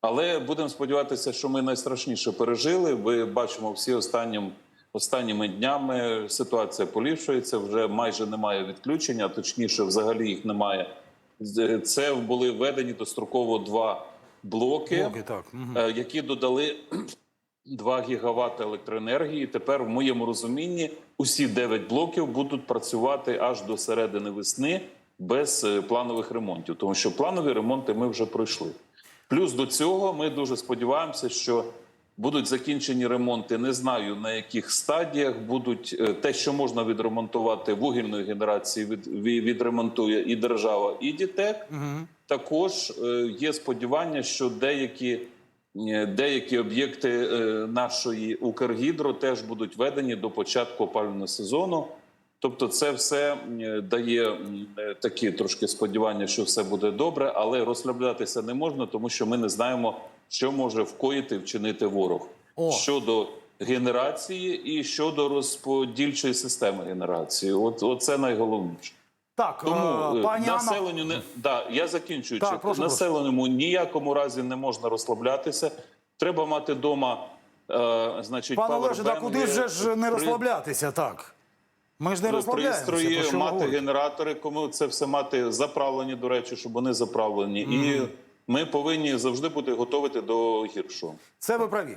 Але будемо сподіватися, що ми найстрашніше пережили. Ви бачимо всі останнім, останніми днями ситуація поліпшується. Вже майже немає відключення, а точніше, взагалі їх немає. Це були введені достроково два блоки, Блоки, так. Е, які додали 2 гігавати електроенергії. Тепер, в моєму розумінні, усі 9 блоків будуть працювати аж до середини весни без е, планових ремонтів, тому що планові ремонти ми вже пройшли. Плюс до цього ми дуже сподіваємося, що будуть закінчені ремонти. Не знаю на яких стадіях будуть е, те, що можна відремонтувати вугільної генерації, відремонтує і держава, і дітек. Мгм. Також е, є сподівання, що деякі, е, деякі об'єкти нашої Укргідро теж будуть введені до початку опалювального сезону. Тобто, це все е, дає е, такі трошки сподівання, що все буде добре, але розслаблятися не можна, тому що ми не знаємо, що може вкоїти вчинити ворог О. щодо генерації і щодо розподільчої системи генерації. От, оце найголовніше. Так, Тому е, пані Анна, населенню не да, я закінчую. Так, прошу, населеному ніякому разі не можна розслаблятися. Треба мати вдома, е, значить, пане Олеже, павербенки, куди ж ж не розслаблятися? Так. Ми ж не розслабляємося. пристрої, мати генератори, кому це все мати заправлені, до речі, щоб вони заправлені. І ми повинні завжди бути готові до гіршого. Це ви праві.